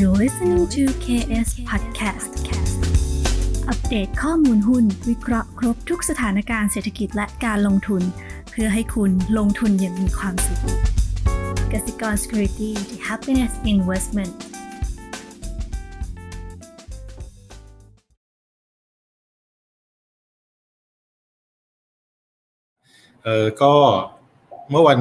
You're listening to KS Podcast อัปเดตข้อมูลหุ้น วิเคราะห์ครบทุกสถานการณ์เศรษฐกิจและการลงทุน เพื่อให้คุณลงทุนอย่างมีความสุขกสิกร Security the Happiness Investment เออก็เมื่อวัน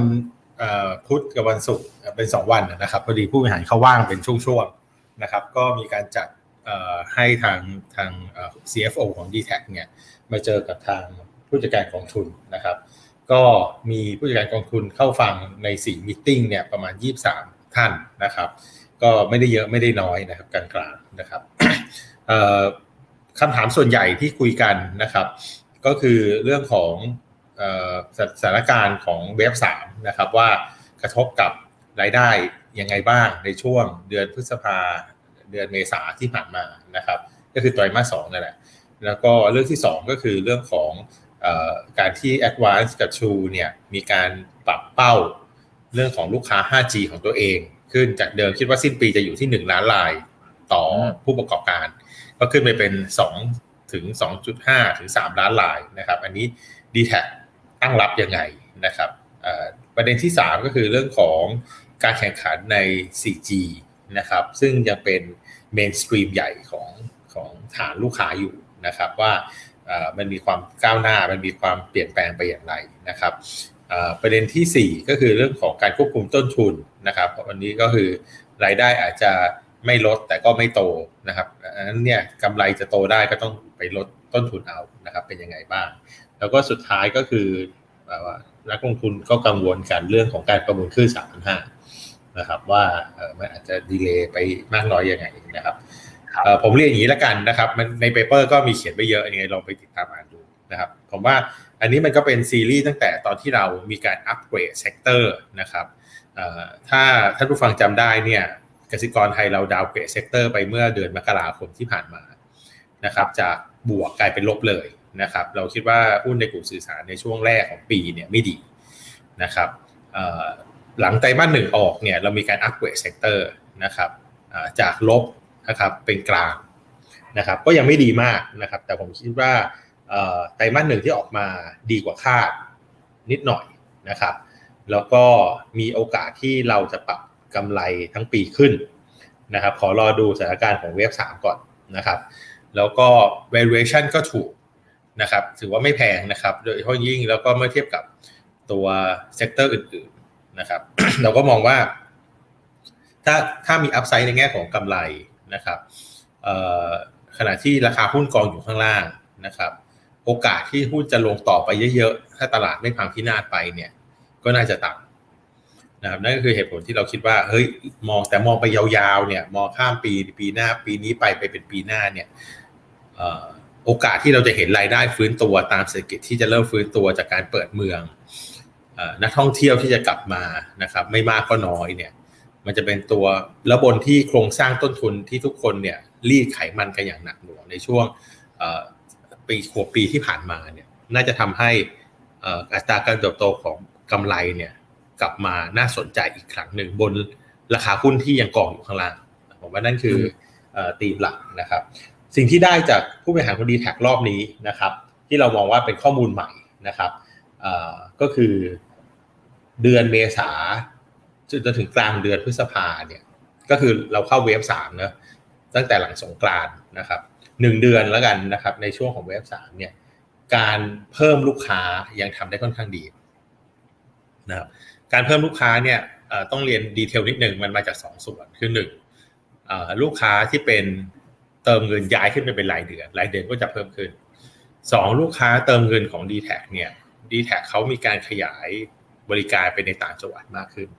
พุธกับวันศุกร์เป็นสองวันนะครับพอดีผู้บริหารเขาว่างเป็นช่วงๆ นะครับก็มีการจัดให้ทางทาง CFO ของ d t แทเนี่ยมาเจอกับทางผู้จัดการกองทุนนะครับก็มีผู้จัดการกองทุนเข้าฟังใน4มิ팅เนี่ยประมาณ 23 ท่านนะครับก็ไม่ได้เยอะไม่ได้น้อยนะครับกลางๆนะครับคำถามส่วนใหญ่ที่คุยกันนะครับก็คือเรื่องของออสสถานการณ์ของเว็บ3นะครับว่ากระทบกับรายได้ ยังไงบ้างในช่วงเดือนพฤษภาเดือนเมษาที่ผ่านมานะครับ ก็คือไตรมาสสองนั่นแหละแล้วก็เรื่องที่ 2 ก็คือเรื่องของอการที่ Advance กับ True เนี่ยมีการปรับเป้าเรื่องของลูกค้า 5G ของตัวเอง ขึ้นจากเดิมคิดว่าสิ้นปีจะอยู่ที่ 1 ล้านรายต่อผู้ประกอบการ ก็ขึ้นไปเป็น 2 ถึง 2.5 ถึง 3 ล้านรายนะครับ อันนี้ d t แทตั้งรับยังไงนะครับประเด็นที่ 3 ก็คือเรื่องของ การแข่งขันใน 4G นะครับ ซึ่งยังเป็นเมนสตรีมใหญ่ของของฐานลูกค้าอยู่นะครับว่ามันมีความก้าวหน้า มันมีความเปลี่ยนแปลงไปอย่างไรนะครับประเด็นทีสี่ 4 ก็คือเรื่องของการควบคุมต้นทุนนะครับวันนี้ก็คือรายได้อาจจะไม่ลดแต่ก็ไม่โตนะครับอันนั้นเนี่ยกำไรจะโตได้ก็ต้องไปลดต้นทุนเอานะครับเป็นยังไงบ้าง แล้วก็สุดท้ายก็คือแบบว่านักลงทุนก็กังวลกันเรื่องของการประมูลคลื่น3,500 นะครับ ว่าเอ่อมันอาจจะดีเลย์ไปมากน้อยยังไงนะครับเอ่อผมเรียนอย่างนี้แล้วกันนะครับมันในเปเปอร์ก็มีเขียนไปเยอะยังไงลองไปติดตามอ่านดูนะครับผมว่าอันนี้มันก็เป็นซีรีส์ตั้งแต่ตอนที่เรามีการอัปเกรดเซกเตอร์นะครับเอ่อถ้าท่านผู้ฟังจำได้เนี่ยกสิกรไทยเราดาวเกรดเซกเตอร์ไปเมื่อเดือนมกราคมที่ผ่านมานะครับจากบวกกลายเป็นลบเลยนะครับเราคิดว่าหุ้นในกลุ่มสื่อสารในช่วงแรกของปีเนี่ยไม่ดีนะครับ หลังไตรมาสหนึ่งออกเนี่ยเรามีการอัปเกรดเซกเตอร์นะครับจากลบนะครับเป็นกลางนะครับก็ยังไม่ดีมากนะครับ แต่ผมคิดว่าไตรมาสหนึ่งที่ออกมาดีกว่าคาดนิดหน่อยนะครับ แล้วก็มีโอกาสที่เราจะปรับกำไรทั้งปีขึ้นนะครับ ขอรอดูสถานการณ์ของเว็บ3ก่อนนะครับ แล้วก็ valuation ก็ถูกนะครับ ถือว่าไม่แพงนะครับ โดยเฉพาะยิ่งแล้วก็เมื่อเทียบกับตัวเซกเตอร์อื่น นะครับ เราก็มองว่า ถ้าถ้ามีอัพไซด์ในแง่ของกำไรนะครับขณะที่ราคาหุ้นกองอยู่ข้างล่างนะครับ โอกาสที่หุ้นจะลงต่อไปเยอะๆ ถ้าตลาดไม่พังพินาศไปเนี่ย ก็น่าจะต่ำนะครับนั่นก็คือเหตุผลที่เราคิดว่าเฮ้ยมองแต่มองไปยาวๆเนี่ย มองข้ามปีปีหน้า ปีนี้ไปไปเป็นปีหน้าเนี่ยโอกาสที่เราจะเห็นรายได้ฟื้นตัวตามเศรษฐกิจที่จะเริ่มฟื้นตัวจากการเปิดเมือง นักท่องเที่ยวที่จะกลับมานะครับ ไม่มากก็น้อยเนี่ย มันจะเป็นตัวแล้วบนที่โครงสร้างต้นทุนที่ทุกคนเนี่ยรีดไขมันกันอย่างหนักหน่วงในช่วงปีขวบปีที่ผ่านมาเนี่ยน่าจะทำให้อัตราการเติบโตของกำไรเนี่ยกลับมาน่าสนใจอีกครั้งหนึ่งบนราคาหุ้นที่ยังกองอยู่ข้างล่างผมว่านั่นคือตีมหลักนะครับ สิ่งที่ได้จากผู้บริหารคนดีแท็กรอบนี้นะครับ ที่เรามองว่าเป็นข้อมูลใหม่นะครับก็คือ เดือนเมษาจนถึงกลางเดือนพฤษภาเนี่ย ก็คือเราเข้าเวฟสามนะตั้งแต่หลังสงกรานนะครับหนึ่งเดือนแล้วกันนะครับ ในช่วงของเวฟสามเนี่ย การเพิ่มลูกค้ายังทำได้ค่อนข้างดีนะครับการเพิ่มลูกค้าเนี่ยต้องเรียนดีเทลนิดหนึ่งมันมาจากสองส่วนคือหนึ่งลูกค้าที่เป็นเติมเงินย้ายขึ้นไปเป็นรายเดือนรายเดือนก็จะเพิ่มขึ้นสองลูกค้าเติมเงินของ d t แทเนี่ย d t แทเขามีการขยาย บริการไปในต่างจังหวัดมากขึ้น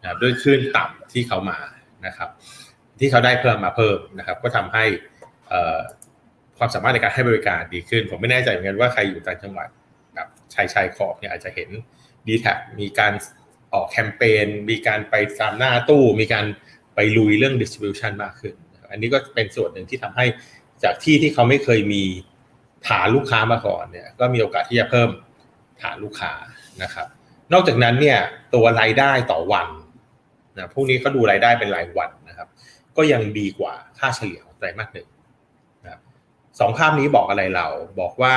นะด้วยขึ้นต่ำที่เขามานะครับ ที่เขาได้เพิ่มมาเพิ่มนะครับ ก็ทำให้ความสามารถในการให้บริการดีขึ้น ผมไม่แน่ใจเหมือนกันว่าใครอยู่ต่างจังหวัดแบบชายชายขอบเนี่ยอาจจะเห็น d t แทมีการออกแคมเปญมีการไปตามหน้าตู้ มีการไปลุยเรื่อง distribution มากขึ้น อันนี้ก็เป็นส่วนหนึ่งที่ทำให้จากที่ที่เขาไม่เคยมีฐานลูกค้ามาก่อนเนี่ย ก็มีโอกาสที่จะเพิ่มฐานลูกค้านะครับ นอกจากนั้นเนี่ยตัวรายได้ต่อวันนะพวกนี้เขาดูรายได้เป็นรายวันนะครับ ก็ยังดีกว่าค่าเฉลี่ยของไตรมาสหนึ่งนะครับสองภาพนี้บอกอะไรเราบอกว่า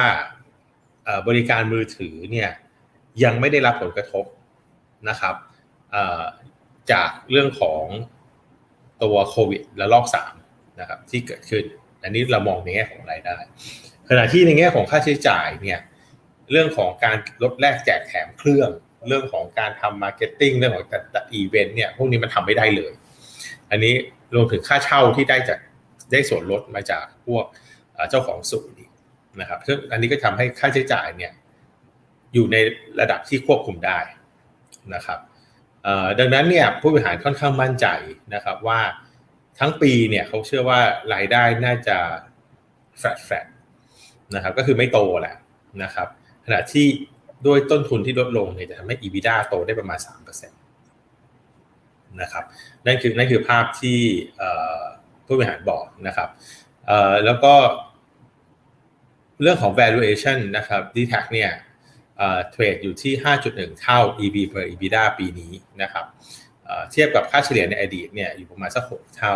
บริการมือถือเนี่ยยังไม่ได้รับผลกระทบนะครับจากเรื่องของตัวโควิดและลอกสามนะครับที่เกิดขึ้น อันนี้เรามองในแง่ของรายได้ ขณะที่ในแง่ของค่าใช้จ่ายเนี่ยเรื่องของการลดแลกแจกแถมเครื่อง เรื่องของการทำมาร์เก็ตติ้งเรื่องของการจัดอีเวนต์เนี่ยพวกนี้มันทำไม่ได้เลย อันนี้รวมถึงค่าเช่าที่ได้จากได้ส่วนลดมาจากพวกเจ้าของสูตรนะครับซึ่งอันนี้ก็ทำให้ค่าใช้จ่ายเนี่ยอยู่ในระดับที่ควบคุมได้นะครับดังนั้นเนี่ยผู้บริหารค่อนข้างมั่นใจนะครับว่าทั้งปีเนี่ยเขาเชื่อว่ารายได้น่าจะแฟลตแฟลตนะครับก็คือไม่โตแหละนะครับขณะที่ ด้วยต้นทุนที่ลดลงเนี่ยจะทำให้ EBITDA โตได้ประมาณ 3%นะครับ นั่นคือนั่นคือภาพที่ผู้บริหารบอกนะครับแล้วก็เรื่องของ valuation นะครับ d t a c เนี่ยเทรดอยู่ที่ 5.1 เท่า EV per EBITDA ปีนี้นะครับเทียบกับค่าเฉลี่ยในอดีตเนี่ยอยู่ประมาณสัก 6 เท่า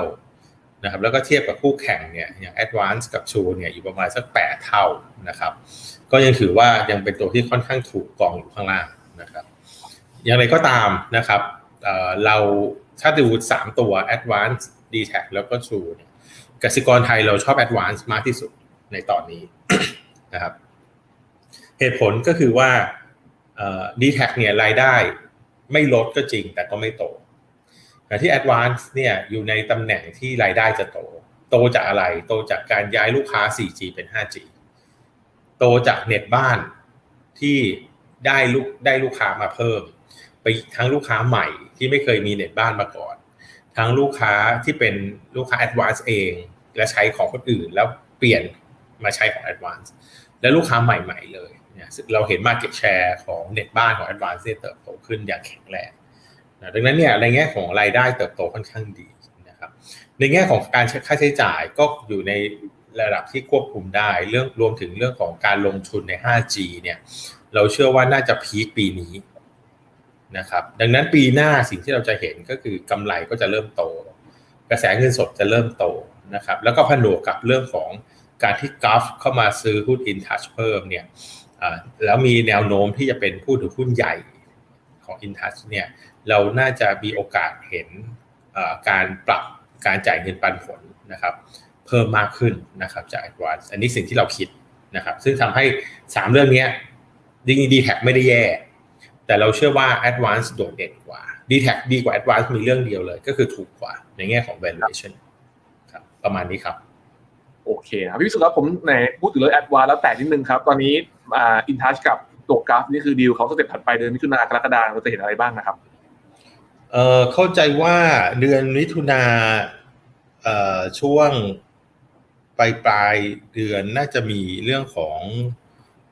นะครับแล้วก็เทียบกับคู่แข่งเนี่ยอย่าง Advance กับ True เนี่ยอยู่ประมาณสัก 8 เท่านะครับ ก็ยังถือว่ายังเป็นตัวที่ค่อนข้างถูกกองอยู่ข้างล่างนะครับอย่างไรก็ตามนะครับเราถ้าดู 3 ตัว Advance d t a c แล้วก็ True เนี่ยกสิกรไทยเราชอบ Advance มากที่สุดในตอนนี้นะครับเหตุผลก็คือว่าดีแท็เนี่ยรายได้ไม่ลดก็จริงแต่ก็ไม่โต ที่ Advance เนี่ยอยู่ในตำแหน่งที่รายได้จะโต โตจากอะไร โตจากการย้ายลูกค้า 4G เป็น 5G โตจากเน็ตบ้านที่ได้ลูกได้ลูกค้ามาเพิ่ม ไปทั้งลูกค้าใหม่ที่ไม่เคยมีเน็ตบ้านมาก่อน ทั้งลูกค้าที่เป็นลูกค้า Advance เอง และใช้ของคนอื่น แล้วเปลี่ยนมาใช้ของ Advance และลูกค้าใหม่ ๆ เลยเนี่ยเราเห็น Market Share ของเน็ตบ้านของ Advance เติบโตขึ้นอย่างแข็งแรง นะดังนั้นเนี่ยในแง่ของรายได้เติบโตค่อนข้างดีนะครับในแง่ของการค่าใช้จ่ายก็อยู่ในระดับที่ควบคุมได้เรื่องรวมถึงเรื่องของการลงทุนใน 5G เนี่ยเราเชื่อว่าน่าจะพีคปีนี้นะครับดังนั้นปีหน้าสิ่งที่เราจะเห็นก็คือกำไรก็จะเริ่มโต กระแสเงินสดจะเริ่มโตนะครับแล้วก็ผนวกกับเรื่องของการที่กราฟเข้ามาซื้อหุ้นอินทัชเพิ่มเนี่ยแล้วมีแนวโน้มที่จะเป็นผู้ถือหุ้นใหญ่ ของอินทัชเนี่ยเราน่าจะมีโอกาสเห็นการปรับการจ่ายเงินปันผลนะครับเพิ่มมากขึ้นนะครับจาก Advance อันนี้สิ่งที่เราคิดนะครับซึ่งทำให้ 3 เรื่องนี้ดีดีแท็ไม่ได้แย่ แต่เราเชื่อว่า Advance โดดเด่นกว่า d t แทดีกว่า Advance มีเรื่องเดียวเลย ก็คือถูกกว่าในแง่ของ valuation ครับประมาณนี้ครับโอเคครับพี่สุครับผมในพูดถึงเรื่องแอดวานแล้วแต่นิดนึงครับ ตอนนี้อ่าอินทัชกับ ตัวกราฟนี่คือดีลเขาสเต็ปถัดไปเดือนมิถุนากรกฎาเราจะเห็นอะไรบ้างนะครับเอ่อเข้าใจว่าเดือนมิถุนาเอ่อช่วงปลายปลายเดือนน่าจะมีเรื่องของ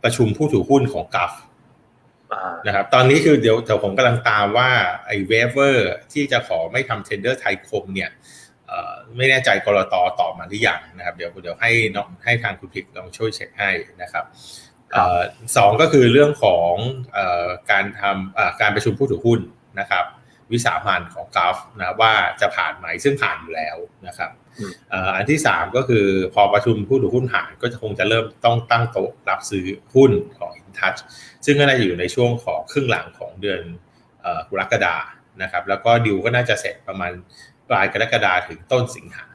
ประชุมผู้ถือหุ้นของกัฟนะครับ ตอนนี้คือเดี๋ยวเดี๋ยวผมกำลังตามว่าไอ้เวเวอร์ที่จะขอไม่ทำเทนเดอร์ไทยคมเนี่ยไม่แน่ใจกรตตอบมาหรือยังนะครับ เดี๋ยวเดี๋ยวให้น้องให้ทางคุณพิกลองช่วยเช็คให้นะครับ สองก็คือเรื่องของการทำการประชุมผู้ถือหุ้นนะครับ วิสามันของกราฟนะว่าจะผ่านไหมซึ่งผ่านอยู่แล้วนะครับอันที่สามก็คือพอประชุมผู้ถือหุ้นผ่านก็จะคงจะเริ่มต้องตั้งโต๊ะรับซื้อหุ้นของ InTouch ซึ่งก็น่าจะอยู่ในช่วงของครึ่งหลังของเดือนกรกฎานะครับ แล้วก็ดิวก็น่าจะเสร็จประมาณปลายกรกฎาถึงต้นสิงหา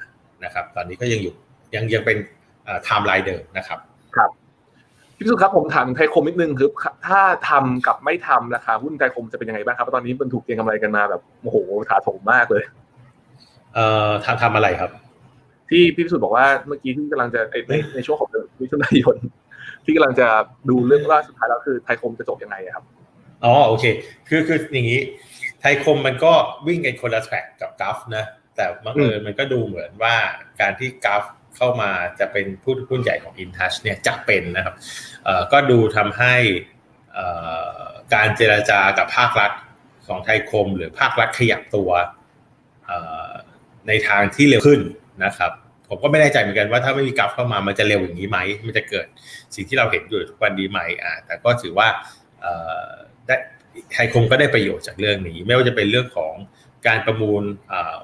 นะครับ ตอนนี้ก็ยังอยู่ยังยังเป็นไทม์ไลน์เดิมนะครับครับ พี่สุครับผมถามไทยคมนิดนึงคือถ้าทำกับไม่ทำราคาหุ้นไทยคมจะเป็นยังไงบ้างครับตอนนี้มันถูกเก็งกำไรกันมาแบบโอ้โหถาโถมมากเลย เอ่อทำทำอะไรครับ ที่พี่พิสุทธิ์บอกว่าเมื่อกี้ที่กำลังจะในในช่วงของเดือนมิถุนายนที่กำลังจะดูเรื่องว่าสุดท้ายแล้วคือไทยคมจะจบยังไงครับอ๋อโอเค คือคืออย่างนี้ ไทยคมมันก็วิ่งกันคนละแทร็กกับกราฟนะแต่บังเอิญมันก็ดูเหมือนว่าการที่กราฟ เข้ามาจะเป็นผู้ถือหุ้นใหญ่ของ InTouch เนี่ยจะเป็นนะครับก็ดูทำให้การเจราจากับภาครัฐของไทยคม หรือภาครัฐขยับตัวในทางที่เร็วขึ้นนะครับ ผมก็ไม่แน่ใจเหมือนกันว่าถ้าไม่มีกราฟเข้ามามันจะเร็วอย่างนี้ไหมมันจะเกิดสิ่งที่เราเห็นอยู่ทุกวันนี้ไหมอ่าแต่ก็ถือว่าได้ไทยคมก็ได้ประโยชน์จากเรื่องนี้ ไม่ว่าจะเป็นเรื่องของการประมูล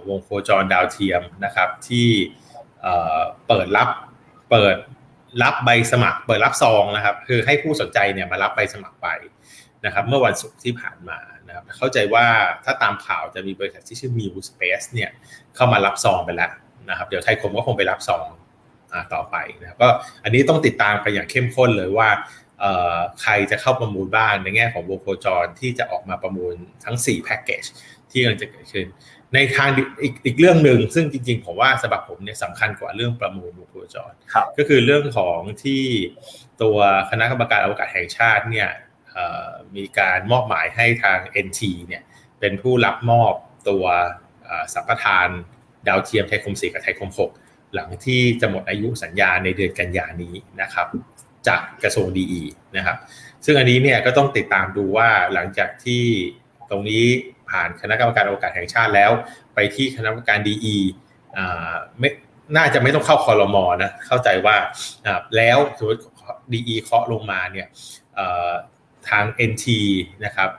วงโคจรดาวเทียมนะครับ ที่ เปิดรับเปิดรับใบสมัคร เปิดรับซองนะครับ คือให้ผู้สนใจเนี่ยมารับใบสมัครไปนะครับ เมื่อวันศุกร์ที่ผ่านมานะครับเข้าใจว่าถ้าตามข่าวจะมีบริษัทที่ชื่อ Miu Space เนี่ยเข้ามารับซองไปแล้วนะครับ เดี๋ยวไทยคมก็คงไปรับซองต่อไปนะครับก็อันนี้ต้องติดตามกันอย่างเข้มข้นเลยว่า ใครจะเข้าประมูลบ้างในแง่ของวงโคจรที่จะออกมาประมูลทั้ง4แพ็กเกจที่กำลังจะเกิดขึ้น ในทางอีกอีกเรื่องหนึ่งซึ่งจริงๆผมว่าสำหรับผมเนี่ยสำคัญกว่าเรื่องประมูลวงโคจร ก็คือเรื่องของที่ตัวคณะกรรมการอวกาศแห่งชาติเนี่ยมีการมอบหมายให้ทาง NT เนี่ยเป็นผู้รับมอบตัวสัมปทานดาวเทียมไทยคม4กับไทยคม6หลังที่จะหมดอายุสัญญาในเดือนกันยานี้นะครับ จากกระทรวงดีนะครับ ซึ่งอันนี้เนี่ยก็ต้องติดตามดูว่าหลังจากที่ตรงนี้ผ่านคณะกรรมการโอกาสแห่งชาติแล้ว ไปที่คณะกรรมการดีไม่น่าจะไม่ต้องเข้าคอรมอนะเข้าใจว่าแล้วสมมติดีเคาะลงมาเนี่ยทาง NT นะครับ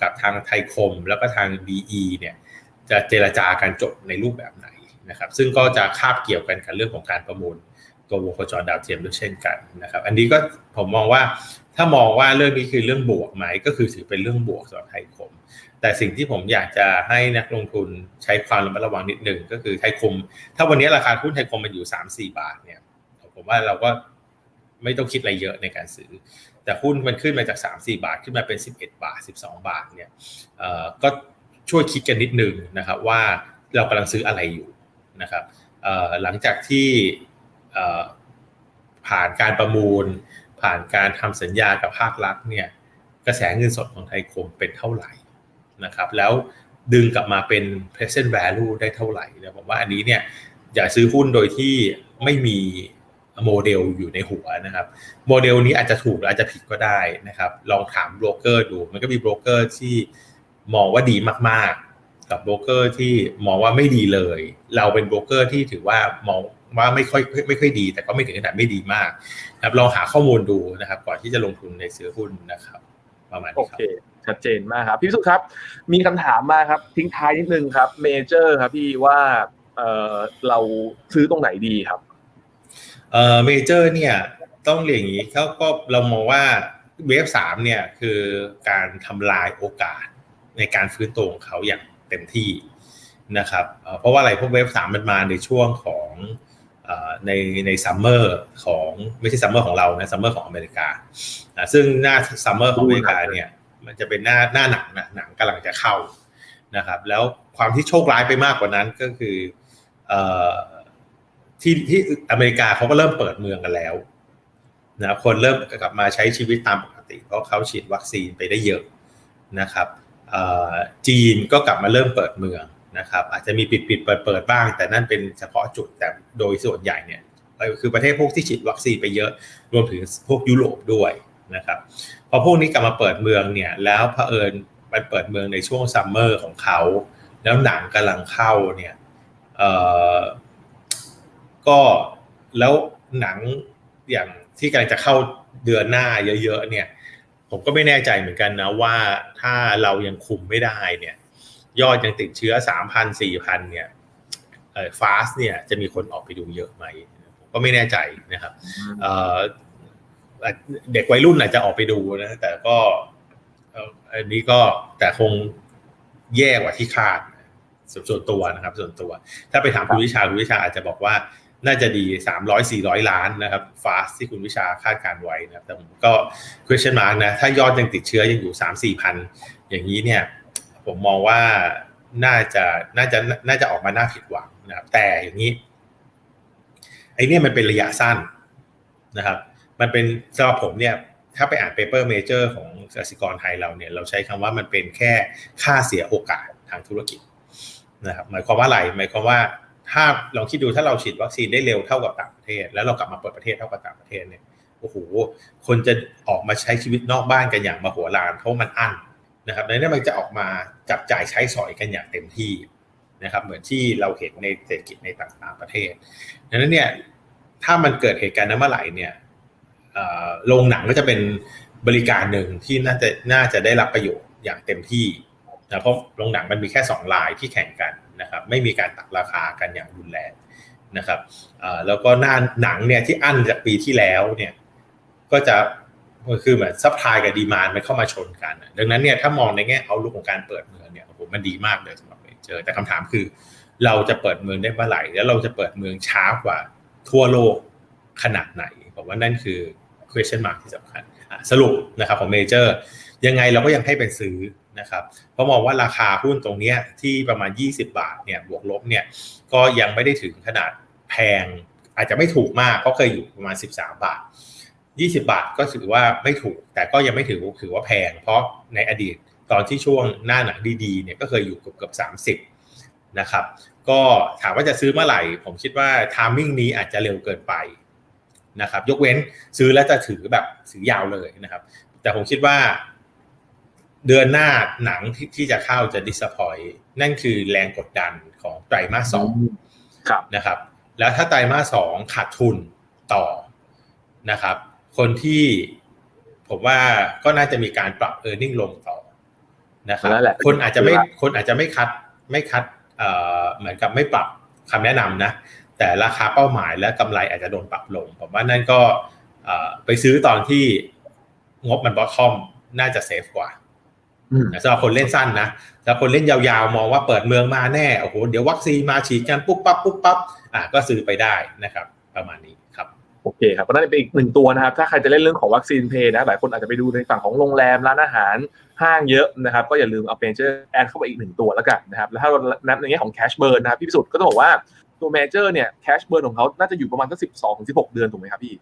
กับทางไทยคมแล้วก็ทาง DE เนี่ยจะเจรจากันจบในรูปแบบไหนนะครับ ซึ่งก็จะคาบเกี่ยวกันกับเรื่องของการประมูล ตัววงโคจรดาวเทียมด้วยเช่นกันนะครับ อันนี้ก็ผมมองว่าถ้ามองว่าเรื่องนี้คือเรื่องบวกไหมก็คือถือเป็นเรื่องบวกสำหรับไทยคม แต่สิ่งที่ผมอยากจะให้นักลงทุนใช้ความระมัดระวังนิดหนึ่งก็คือไทยคม ถ้าวันนี้ราคาหุ้นไทยคมมันอยู่3 4บาทเนี่ยผมว่าเราก็ไม่ต้องคิดอะไรเยอะในการซื้อ แต่หุ้นมันขึ้นมาจาก 3 4 บาทขึ้นมาเป็น 11 บาท 12 บาทเนี่ยก็ช่วยคิดกันนิดนึงนะครับว่าเรากำลังซื้ออะไรอยู่นะครับหลังจากที่ ผ่านการประมูล ผ่านการทำสัญญากับภาครัฐเนี่ยกระแสเงินสดของไทยคมเป็นเท่าไหร่นะครับ แล้วดึงกลับมาเป็น present value ได้เท่าไหร่นะผมว่าอันนี้เนี่ยอย่าซื้อหุ้นโดยที่ไม่มีโมเดลอยู่ในหัวนะครับ โมเดลนี้อาจจะถูกหรืออาจจะผิดก็ได้นะครับ ลองถามโบรกเกอร์ดูมันก็มีโบรกเกอร์ที่มองว่าดีมากๆ กับโบรกเกอร์ที่มองว่าไม่ดีเลย เราเป็นโบรกเกอร์ที่ถือว่ามอง ว่าไม่ค่อยไม่ค่อยดี แต่ก็ไม่ถึงขนาดไม่ดีมากนะครับลองหาข้อมูลดูนะครับ ก่อนที่จะลงทุนในซื้อหุ้นนะครับ ประมาณนี้ครับโอเคชัดเจนมากครับ พี่สุครับ มีคำถามมาครับ ทิ้งท้ายนิดนึงครับเมเจอร์ครับพี่ว่าเออเราซื้อตรงไหนดีครับเอ่อเมเจอร์เนี่ยต้องเรียนอย่างนี้เขาก็เรามองว่าเวฟสามเนี่ยคือการทำลายโอกาสในการฟื้นตัวของเขาอย่างเต็มที่นะครับ เพราะว่าอะไรพวกเวฟสามมันมาในช่วงของ ในในซัมเมอร์ของไม่ใช่ซัมเมอร์ของเรานะซัมเมอร์ของอเมริกาซึ่งหน้าซัมเมอร์ของอเมริกาเนี่ยมันจะเป็นหน้าหน้าหนังนะหนังกำลังจะเข้านะครับ แล้วความที่โชคร้ายไปมากกว่านั้นก็คือที่ที่อเมริกาเขาก็เริ่มเปิดเมืองกันแล้วนะคนเริ่มกลับมาใช้ชีวิตตามปกติ เพราะเขาฉีดวัคซีนไปได้เยอะนะครับจีนก็กลับมาเริ่มเปิดเมือง นะครับอาจจะมีปิดปิดเปิดเปิดบ้าง แต่นั่นเป็นเฉพาะจุดแต่โดยส่วนใหญ่เนี่ยคือประเทศพวกที่ฉีดวัคซีนไปเยอะรวมถึงพวกยุโรปด้วยนะครับพอพวกนี้กลับมาเปิดเมืองเนี่ยแล้วเผอิญมันเปิดเมืองในช่วงซัมเมอร์ของเขา แล้วหนังกำลังเข้าเนี่ยเออก็แล้วหนังอย่างที่กำลังจะเข้าเดือนหน้าเยอะๆเนี่ย ผมก็ไม่แน่ใจเหมือนกันนะว่าถ้าเรายังคุมไม่ได้เนี่ย ยอดยังติดเชื้อสามพันสี่พันเนี่ยเอ่อฟาสเนี่ยจะมีคนออกไปดูเยอะไหมก็ไม่แน่ใจนะครับเอ่อเด็กวัยรุ่นอาจจะออกไปดูนะ แต่ก็อันนี้ก็แต่คงแย่กว่าที่คาดส่วนตัวนะครับ ส่วนตัว ถ้าไปถามคุณวิชาคุณวิชาอาจจะบอกว่าน่าจะดีสามร้อยสี่ร้อยล้านนะครับฟาสที่คุณวิชาคาดการไว้นะครับแต่ผมก็ question mark นะ ถ้ายอดยังติดเชื้อยังอยู่สามสี่พันอย่างนี้เนี่ย ผมมองว่าน่าจะน่าจะน่าจะออกมาน่าผิดหวังนะครับ แต่อย่างนี้ไอ้นี่มันเป็นระยะสั้นนะครับ มันเป็นสำหรับผมเนี่ย ถ้าไปอ่านเปเปอร์เมเจอร์ของกสิกรไทยเราเนี่ย เราใช้คำว่ามันเป็นแค่ค่าเสียโอกาสทางธุรกิจนะครับหมายความว่าอะไรหมายความว่าถ้าลองคิดดูถ้าเราฉีดวัคซีนได้เร็วเท่ากับต่างประเทศ แล้วเรากลับมาเปิดประเทศเท่ากับต่างประเทศเนี่ยโอ้โหคนจะออกมาใช้ชีวิตนอกบ้านกันอย่างมโหฬารเพราะมันอั้น นะครับในนี้มันจะออกมาจับจ่ายใช้สอยกันอย่างเต็มที่นะครับ เหมือนที่เราเห็นในเศรษฐกิจในต่างประเทศดังนั้นเนี่ยถ้ามันเกิดเหตุการณ์นั้นเมื่อไหร่เนี่ยโรงหนังก็จะเป็นบริการหนึ่งที่น่าจะน่าจะได้รับประโยชน์อย่างเต็มที่นะเพราะโรงหนังมันมีแค่สองลายที่แข่งกันนะครับ ไม่มีการตัดราคากันอย่างรุนแรงนะครับแล้วก็หน้าหนังเนี่ยที่อั้นจากปีที่แล้วเนี่ยก็จะ คือเหมือนซัพพลายกับดีมานมันเข้ามาชนกัน ดังนั้นเนี่ยถ้ามองในแง่เอาลุกของการเปิดเมืองเนี่ยผมมันดีมากเลยสำหรับเมเจอร์แต่คำถามคือ เราจะเปิดเมืองได้เมื่อไหร่ แล้วเราจะเปิดเมืองช้ากว่าทั่วโลกขนาดไหนผมว่านั่นคือ question mark ที่สำคัญสรุปนะครับของเมเจอร์ยังไงเราก็ยังให้เป็นซื้อนะครับเพราะมองว่าราคาหุ้นตรงนี้ที่ประมาณ 20 บาทเนี่ยบวกลบเนี่ยก็ยังไม่ได้ถึงขนาดแพงอาจจะไม่ถูกมากเพราะเคยอยู่ประมาณ 13 บาท 20 บาทก็ถือว่าไม่ถูก แต่ก็ยังไม่ถือถือว่าแพง เพราะในอดีตตอนที่ช่วงหน้าหนังดีๆเนี่ยก็เคยอยู่เกือบเกือบ30นะครับก็ถามว่าจะซื้อเมื่อไหร่ ผมคิดว่าทามมิ่งนี้อาจจะเร็วเกินไปนะครับยกเว้นซื้อแล้วจะถือแบบถือยาวเลยนะครับ แต่ผมคิดว่า เดือนหน้าหนังที่ที่จะเข้าจะดิสพอยนั่นคือแรงกดดันของไตรมาสสองนะครับ แล้วถ้าไตรมาสสองขาดทุนต่อนะครับ คนที่ผมว่าก็น่าจะมีการปรับเออร์เน็งลงต่อนะครับคนอาจจะไม่คนอาจจะไม่คัดไม่คัดเอ่อเหมือนกับไม่ปรับคำแนะนำนะ แต่ราคาเป้าหมายและกำไรอาจจะโดนปรับลง ผมว่านั่นก็ไปซื้อตอนที่งบมันบอททอมน่าจะเซฟกว่าสำหรับคนเล่นสั้นนะสำหรับคนเล่นยาวๆ มองว่าเปิดเมืองมาแน่ โอ้โห เดี๋ยววัคซีนมาฉีดกันปุ๊บปั๊บปุ๊บปั๊บ อะก็ซื้อไปได้นะครับ ประมาณนี้ครับ โอเคครับก็นั่นเป็นอีกหนึ่งตัวนะครับ ถ้าใครจะเล่นเรื่องของวัคซีนเพย์นะหลายคนอาจจะไปดูในฝั่งของโรงแรมร้านอาหารห้างเยอะนะครับ ก็อย่าลืมเอาเมเจอร์แอนเข้าไปอีกหนึ่งตัวแล้วกันนะครับแล้วถ้าเรานับในแง่ของแคชเบิร์นนะครับพี่พิสุทธิ์ก็ต้องบอกว่าตัวเมเจอร์เนี่ยแคชเบิร์นของเขาน่าจะอยู่ประมาณสักสิบสองถึงสิบหกเดือนถูกไหมครับพี่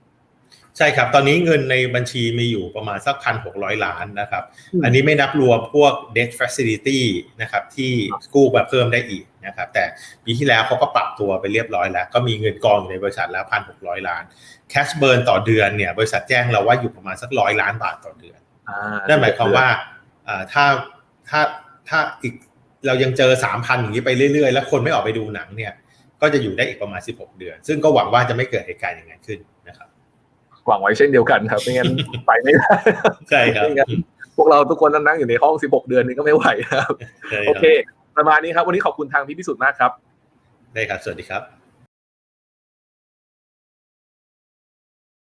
ใช่ครับ ตอนนี้เงินในบัญชีมีอยู่ประมาณสักพันหกร้อยล้านนะครับ อันนี้ไม่นับรวมพวก debt facility นะครับที่กู้มาเพิ่มได้อีก นะครับแต่ปีที่แล้วเขาก็ปรับตัวไปเรียบร้อยแล้ว ก็มีเงินกองอยู่ในบริษัทแล้วพันหกร้อยล้าน cash burn ต่อเดือนเนี่ยบริษัทแจ้งเราว่าอยู่ประมาณสักร้อยล้านบาทต่อเดือนนั่นหมายความว่าถ้าถ้าถ้าอีกเรายังเจอสามพันอย่างนี้ไปเรื่อยๆ แล้วคนไม่ออกไปดูหนังเนี่ย ก็จะอยู่ได้อีกประมาณสิบหกเดือน ซึ่งก็หวังว่าจะไม่เกิดเหตุการณ์อย่างนั้นขึ้นนะครับหวังไว้เช่นเดียวกันครับไม่งั้นไปไม่ได้ใช่ครับพวกเราทุกคนนั่งอยู่ในห้อง 16 เดือนนี้ก็ไม่ไหวครับ โอเค ประมาณนี้ครับ วันนี้ขอบคุณทางพี่พิสุทธิ์มากครับ ได้ครับ สวัสดีครับ